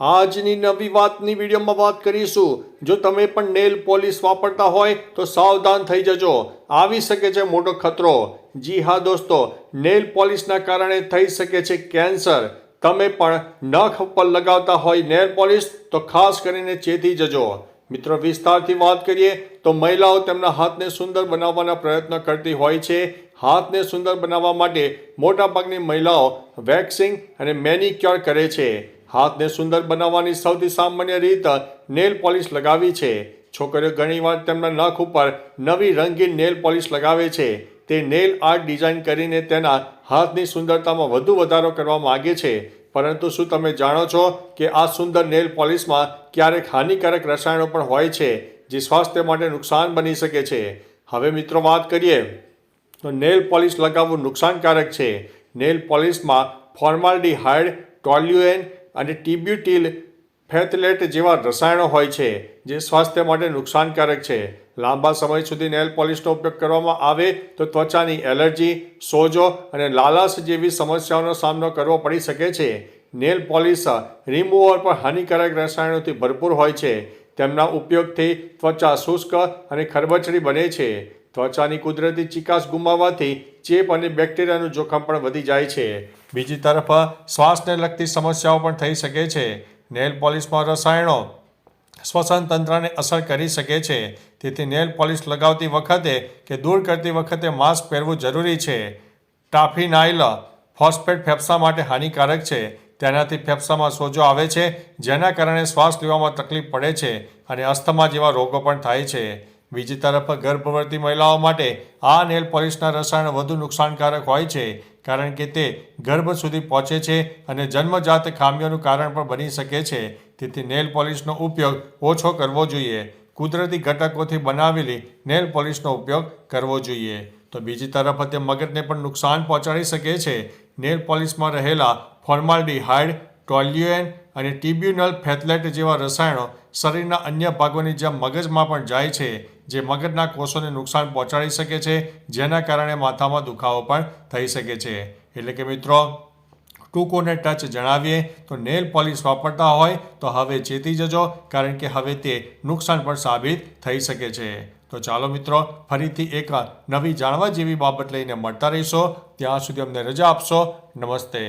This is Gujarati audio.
આજની નવી વાતની વિડીયોમાં વાત કરીશું. જો તમે પણ નેલ પોલિશ વાપરતા હોય, તો સાવધાન થઈ જજો. આવી શકે છે મોટો ખતરો. જી હા દોસ્તો, નેલ પોલિશના કારણે થઈ શકે છે કેન્સર. તમે પણ નખ ઉપર લગાવતા હોય નેલ પોલિશ, તો ખાસ કરીને ચેતી જજો. મિત્રો, વિસ્તારથી વાત કરીએ, તો મહિલાઓ તેમના હાથને સુંદર બનાવવાના પ્રયત્ન કરતી હોય છે. હાથને સુંદર બનાવવા માટે મોટાભાગની મહિલાઓ વેક્સિંગ અને મેનિક્યોર કરે છે. હાથને સુંદર બનાવવાની સૌથી સામાન્ય રીત નેલ પોલિશ લગાવી છે. છોકરીઓ ઘણીવાર તેમના નખ ઉપર નવી રંગીન નેલ પોલિશ લગાવે છે. તે નેલ આર્ટ ડિઝાઇન કરીને તેના હાથની સુંદરતામાં વધુ વધારો કરવા માગે છે. પરંતુ શું તમે જાણો છો કે આ સુંદર નેલ પોલિશમાં ક્યારેક હાનિકારક રસાયણો પણ હોય છે, જે સ્વાસ્થ્ય માટે નુકસાન બની શકે છે? હવે મિત્રો વાત કરીએ. તો નેલ પોલિશ લગાવવું નુકસાનકારક છે. નેલ પોલિશમાં ફોર્માલ્ડીહાઇડ, ટોલ્યુએન અને ટીબ્યુટિલ ફેથલેટ જેવા રસાયણો હોય છે, જે સ્વાસ્થ્ય માટે નુકસાનકારક છે. લાંબા સમય સુધી નેલ પોલિશનો ઉપયોગ કરવામાં આવે તો ત્વચાની એલર્જી, સોજો અને લાલાશ જેવી સમસ્યાઓનો સામનો કરવો પડી શકે છે. નેલ પોલિશ રિમૂવર પણ હાનિકારક રસાયણોથી ભરપૂર હોય છે. તેમના ઉપયોગથી ત્વચા શુષ્ક અને ખરબચડી બને છે. ત્વચાની કુદરતી ચિકાસ ગુમાવવાથી ચેપ અને બેક્ટેરિયાનું જોખમ પણ વધી જાય છે. બીજી તરફ, શ્વાસને લગતી સમસ્યાઓ પણ થઈ શકે છે. નેલ પોલિશમાં રસાયણો શ્વસન તંત્રને અસર કરી શકે છે. તેથી નેલ પોલિશ લગાવતી વખતે કે દૂર કરતી વખતે માસ્ક પહેરવું જરૂરી છે. ટાફિનાઇલ ફોસ્ફેટ ફેફસા માટે હાનિકારક છે. તેનાથી ફેફસામાં સોજો આવે છે, જેના કારણે શ્વાસ લેવામાં તકલીફ પડે છે અને અસ્થમા જેવા રોગો પણ થાય છે. બીજી તરફ ગર્ભવતી મહિલાઓ માટે આ નેલ પોલિશના રસાયણ વધુ નુકસાનકારક હોય છે, કારણ કે તે ગર્ભ સુધી પહોંચે છે અને જન્મજાત ખામીઓનું કારણ પણ બની શકે છે. તેથી નેલ પોલિશનો ઉપયોગ ઓછો કરવો જોઈએ. કુદરતી ઘટકોથી બનાવેલી નેલ પોલિશનો ઉપયોગ કરવો જોઈએ. તો બીજી તરફ તે મગજને પણ નુકસાન પહોંચાડી શકે છે. નેલ પોલિશમાં રહેલા ફોર્માલ્ડીહાઇડ, ટોલ્યુએન અને ટિબ્યુનલ ફેથલેટ જેવા રસાયણો શરીરના અન્ય ભાગોની જેમ મગજમાં પણ જાય છે, જે મગજના કોષોને નુકસાન પહોંચાડી શકે છે, જેના કારણે માથામાં દુખાવો પણ થઈ શકે છે. એટલે કે મિત્રો, ટૂંકોને ટચ જણાવીએ, તો નેલ પોલિશ વાપરતા હોય તો હવે ચેતી જજો, કારણ કે હવે તે નુકસાન પણ સાબિત થઈ શકે છે. તો ચાલો મિત્રો, ફરીથી એક નવી જાણવા જેવી બાબત લઈને મળતા રહીશો. ત્યાં સુધી અમને રજા આપશો. નમસ્તે.